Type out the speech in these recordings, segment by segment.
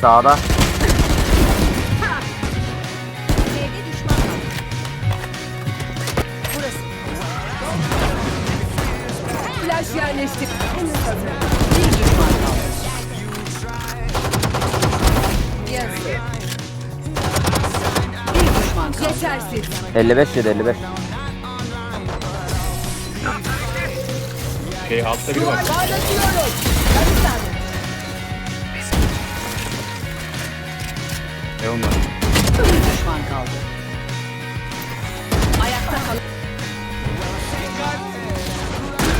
sağda. B'de düşman var. Burası. Flash yerleştir. Henüz hazır. Bir düşman kaldı. Yazık. Bir düşman kaldı. Yetersiz. 55 yedi 55. Şey altta biri var. Parlatıyorum. Hadi sen. Ne onlar? Bir düşman kaldı. Ayakta kal.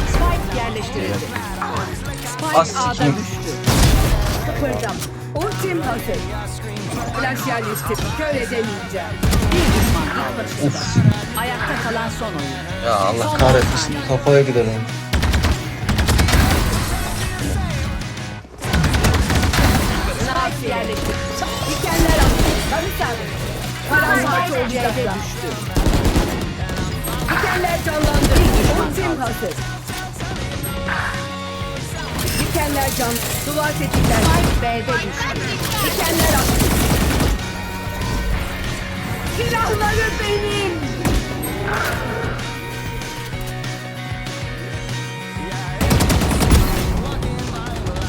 Spike yerleştirildi. Spike As A'da sikeyim. düştü. Kıpırdım. Ultim hazır. Flash yerleştir. Kör edemeyeceğim. Bir düşman kaldı. Ayakta kalan son oyun. Ya Allah kahretmesin. Kafaya gidelim. C'de olacaklar. düştü. Dikenler canlandı. Ultim hazır. Dikenler can. Duvar tetikler. Spike B'de düştü. Dikenler attı. Silahları benim.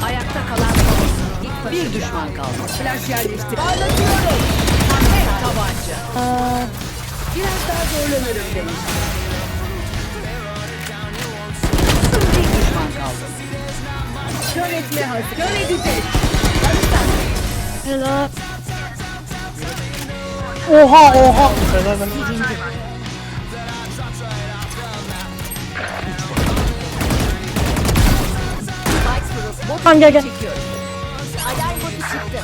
Ayakta kalan son. Bir düşman kaldı. Flash yerleştir. Parlatıyorum. Tabanca. Biraz daha zorlanırım demiş. Bir düşman kaldı. Kör etme hazır. Kör edecek. Hadi sen. Helal. Oha oha. Tamam gel gel. Alarm botu çıktı.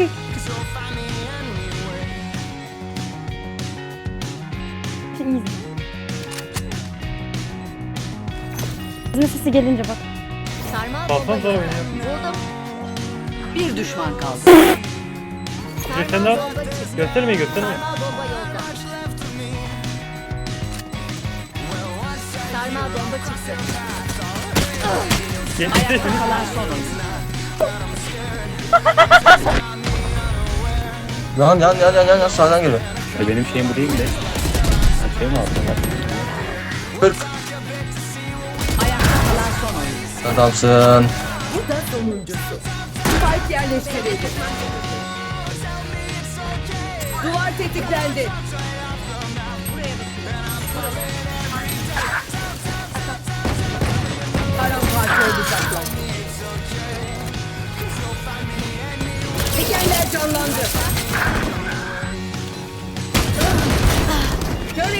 Easy. Kızın sesi gelince bak. Sarmal bombayı. zor oynuyor. Vurdum. Bir düşman kaldı. Daha göstermeyi göstermeyi. Sarmal bomba yolda. Sarmal bomba çıktı. Geçti Ayakta kalan son oyun. Yan yan yan yan yan sağdan geliyor. E benim şeyim bu değil de. Şey mi aldın? 40. Ayakta kalan son oyun. Adamsın. Bu da sonuncusu. Spike yerleştirildi. Duvar tetiklendi. Paramparça olacaklar. Dikenler canlandı.